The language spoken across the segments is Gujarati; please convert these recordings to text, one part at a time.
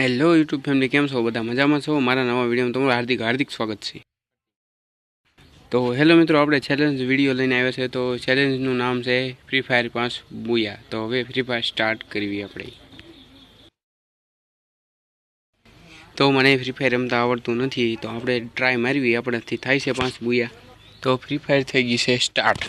હેલો યુટ્યુબ ફેમિલી કેમ છો? બધા મજામાં છો? મારા નવા વિડીયોમાં તમારું હાર્દિક હાર્દિક સ્વાગત છે. તો હેલો મિત્રો, આપણે ચેલેન્જ વીડિયો લઈને આવ્યા છે. તો ચેલેન્જનું નામ છે ફ્રી ફાયર પાંચ બુયા. તો હવે ફ્રી ફાયર સ્ટાર્ટ કરવી આપણે. તો મને ફ્રી ફાયર રમતા આવડતું નથી, તો આપણે ટ્રાય મારવી આપણાથી થાય છે પાંચ બુયા. તો ફ્રી ફાયર થઈ ગઈ છે start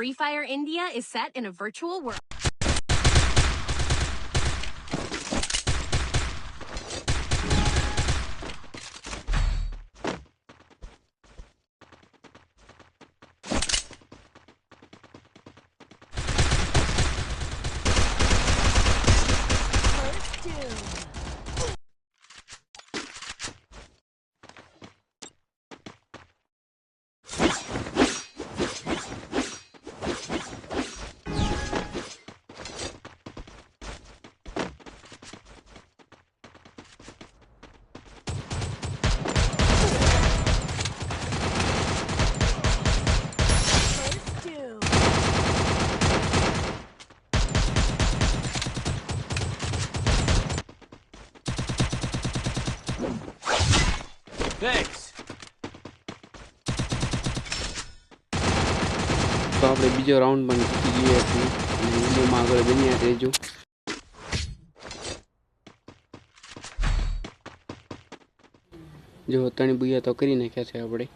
Free Fire India is set in a virtual world. Thanks. તો આપણે બીજો રાઉન્ડ પણ જીતી ગઈએ છીએ. અને વિડીયોમાં આગળ બન્યા રહેજો. જો ત્રણ બુયા તો કરી નાખ્યા છે આપણે.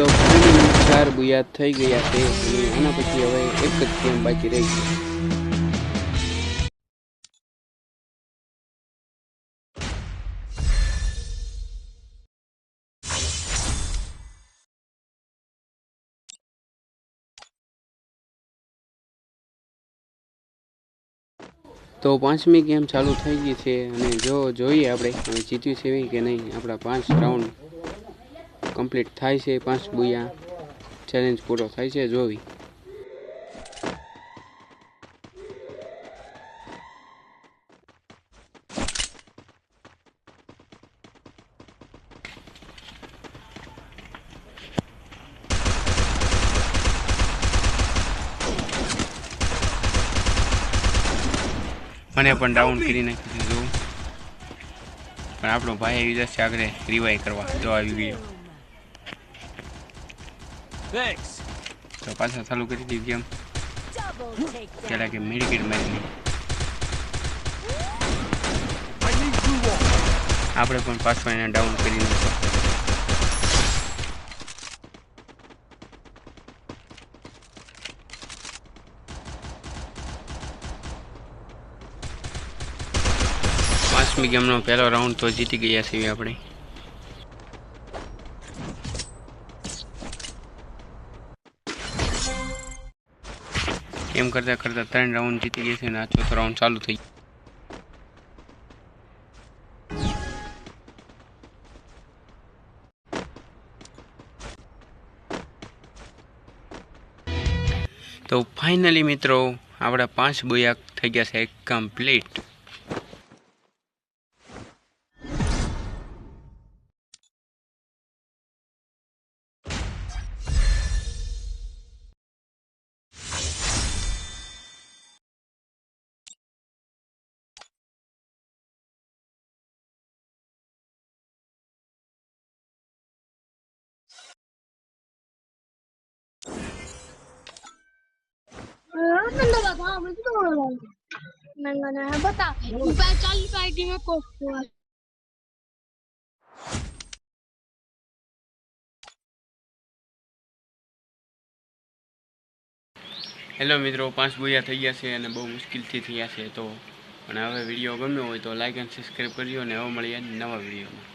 તો ચાર બુયા થઈ ગયા તે આના પછી હવે એક જ ગેમ બાકી રહી છે. તો પાંચમી ગેમ ચાલુ થઈ ગઈ છે અને જો જોઈએ આપણે જીત્યું છે કે નહીં આપણા પાંચ રાઉન્ડ કમ્પ્લીટ થાય છે, પાંચ બુયા ચેલેન્જ પૂરો થાય છે, જોવી. મને પણ ડાઉન કરી નાખી દીધું. પણ આપણો ભાઈ આવી જશે આગળ રિવાઈ કરવા, જો આવી ગયો Thanks. તો પાછા ચાલુ કરી દીધી ગેમ. પહેલાં કે મેડિકેટ મારી. આપણે પણ પાછો એને ડાઉન કરી નાખ્યો પાંચમી ગેમનો પહેલો રાઉન્ડ તો જીતી ગયા છીએ આપણે એમ કરતાં કરતાં ત્રણ રાઉન્ડ જીતી ગયા છે અને આ ચોથો રાઉન્ડ ચાલુ થઈ તો ફાઇનલી મિત્રો, આપણા પાંચ બોયા થઈ ગયા છે complete Nangana bata. Upaya chali paiti में कोको હેલો મિત્રો પાંચ બોયા થઈ ગયા છે અને બહુ મુશ્કેલથી થયા છે તો અને હવે વિડીયો ગમ્યો હોય તો લાઈક અને સબસ્ક્રાઈબ કરજો અને હવે મળીએ નવા વિડીયોમાં